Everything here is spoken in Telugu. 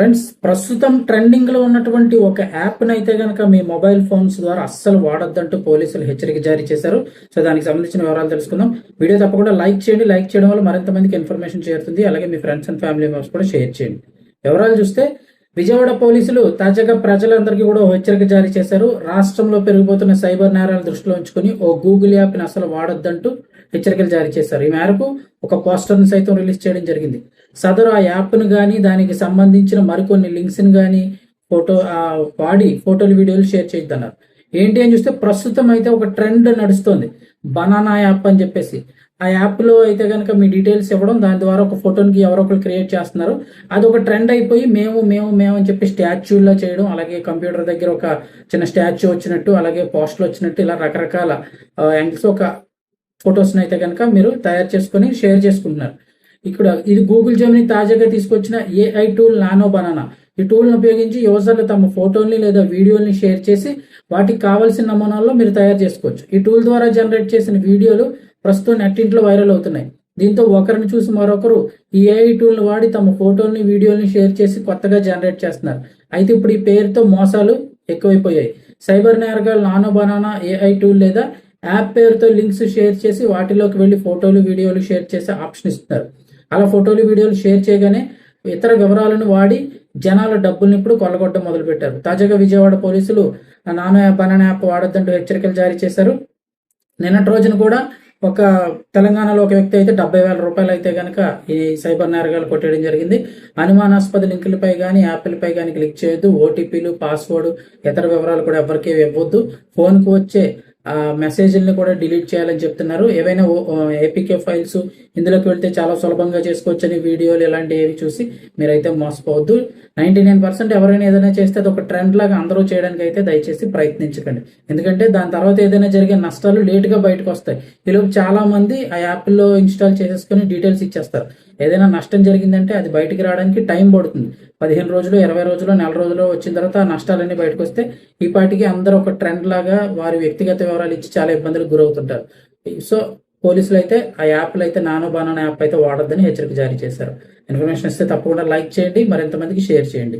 ఫ్రెండ్స్ ప్రస్తుతం ట్రెండింగ్లో ఉన్నటువంటి ఒక యాప్ అయితే గనక మీ మొబైల్ ఫోన్స్ ద్వారా అస్సలు వాడొద్దంటూ పోలీసులు హెచ్చరిక జారీ చేశారు. సో దానికి సంబంధించిన వివరాలు తెలుసుకుందాం. వీడియో తప్పకుండా లైక్ చేయండి. లైక్ చేయడం వల్ల మరింత మందికి ఇన్ఫర్మేషన్ చేరుతుంది. అలాగే మీ ఫ్రెండ్స్ అండ్ ఫ్యామిలీ మెంబర్స్ కూడా షేర్ చేయండి. వివరాలు చూస్తే విజయవాడ పోలీసులు తాజాగా ప్రజలందరికీ కూడా ఓ హెచ్చరిక జారీ చేశారు. రాష్ట్రంలో పెరిగిపోతున్న సైబర్ నేరాలను దృష్టిలో ఉంచుకుని ఓ గూగుల్ యాప్ని అసలు వాడొద్దంటూ హెచ్చరికలు జారీ చేశారు. ఈ మేరకు ఒక పోస్టర్ని సైతం రిలీజ్ చేయడం జరిగింది. సదరు ఆ యాప్ను కానీ దానికి సంబంధించిన మరికొన్ని లింక్స్ని కానీ ఫోటో వాడి ఫోటోలు వీడియోలు షేర్ చేయొద్దన్నారు. ఏంటి అని చూస్తే ప్రస్తుతం అయితే ఒక ట్రెండ్ నడుస్తుంది. బనానా యాప్ అని చెప్పేసి. ఆ యాప్లో అయితే కనుక మీ డీటెయిల్స్ ఇవ్వడం దాని ద్వారా ఒక ఫోటోని ఎవరో ఒకరు క్రియేట్ చేస్తున్నారు. అది ఒక ట్రెండ్ అయిపోయి మేము మేము మేము అని చెప్పి స్టాచ్యూల్లో చేయడం అలాగే కంప్యూటర్ దగ్గర ఒక చిన్న స్టాచ్యూ వచ్చినట్టు అలాగే పోస్టులు వచ్చినట్టు ఇలా రకరకాల యాంగిల్స్ ఒక ఫొటోస్ని అయితే కనుక మీరు తయారు చేసుకొని షేర్ చేసుకుంటున్నారు. ఇక్కడ ఇది గూగుల్ జెమిని తాజాగా తీసుకొచ్చిన ఏఐ టూల్ నానో బనానా ఈ టూల్ని ఉపయోగించి యూజర్లు తమ ఫోటోల్ని లేదా వీడియోల్ని షేర్ చేసి వాటికి కావాల్సిన నమూనాల్లో మీరు తయారు చేసుకోవచ్చు. ఈ టూల్ ద్వారా జనరేట్ చేసిన వీడియోలు ప్రస్తుతం నెట్టింట్లో వైరల్ అవుతున్నాయి. దీంతో ఒకరిని చూసి మరొకరు ఈ ఏఐ టూల్ని వాడి తమ ఫోటోల్ని వీడియోల్ని షేర్ చేసి కొత్తగా జనరేట్ చేస్తున్నారు. అయితే ఇప్పుడు ఈ పేరుతో మోసాలు ఎక్కువైపోయాయి. సైబర్ నేరగాళ్ళు నానో బనానా ఏఐ టూల్ లేదా యాప్ పేరుతో లింక్స్ షేర్ చేసి వాటిలోకి వెళ్ళి ఫోటోలు వీడియోలు షేర్ చేసే ఆప్షన్ ఇస్తున్నారు. అలా ఫోటోలు వీడియోలు షేర్ చేయగానే ఇతర వివరాలను వాడి జనాల డబ్బుల్ని ఇప్పుడు కొల్లగొట్టడం మొదలుపెట్టారు. తాజాగా విజయవాడ పోలీసులు నానో యాప్ బనానా యాప్ వాడొద్దంటూ హెచ్చరికలు జారీ చేశారు. నిన్నటి రోజున కూడా ఒక తెలంగాణలో ఒక వ్యక్తి అయితే డెబ్బై వేల రూపాయలు అయితే కనుక ఈ సైబర్ నేరగాలు కొట్టేయడం జరిగింది. అనుమానాస్పద లింకులపై కానీ యాప్లపై కానీ క్లిక్ చేయొద్దు. ఓటీపీలు పాస్వర్డ్ ఇతర వివరాలు కూడా ఎవరికీ ఇవ్వద్దు. ఫోన్కు వచ్చే మెసేజ్ని కూడా డిలీట్ చేయాలని చెప్తున్నారు. ఏవైనా ఏపీకే ఫైల్స్ ఇందులోకి వెళ్తే చాలా సులభంగా చేసుకోవచ్చని వీడియోలు ఇలాంటివి ఏవి చూసి మీరైతే మోసపోవద్దు. నైన్టీ నైన్ పర్సెంట్ ఎవరైనా ఏదైనా చేస్తే అది ఒక ట్రెండ్ లాగా అందరూ చేయడానికి అయితే దయచేసి ప్రయత్నించకండి. ఎందుకంటే దాని తర్వాత ఏదైనా జరిగే నష్టాలు లేట్గా బయటకు వస్తాయి. ఈలోపు చాలా మంది ఆ యాప్లో ఇన్స్టాల్ చేసేసుకుని డీటెయిల్స్ ఇచ్చేస్తారు. ఏదైనా నష్టం జరిగిందంటే అది బయటికి రావడానికి టైం పడుతుంది. పదిహేను రోజులు ఇరవై రోజులు నెల రోజులు వచ్చిన తర్వాత ఆ నష్టాలన్నీ బయటకు వస్తే ఈ పాటికి అందరూ ఒక ట్రెండ్ లాగా వారి వ్యక్తిగత వివరాలు ఇచ్చి చాలా ఇబ్బందులకు గురవుతుంటారు. సో పోలీసులు అయితే ఆ యాప్లు అయితే నానో బానో యాప్ అయితే వాడొద్దని హెచ్చరిక జారీ చేశారు. ఇన్ఫర్మేషన్ ఇస్తే తప్పకుండా లైక్ చేయండి మరింత మందికి షేర్ చేయండి.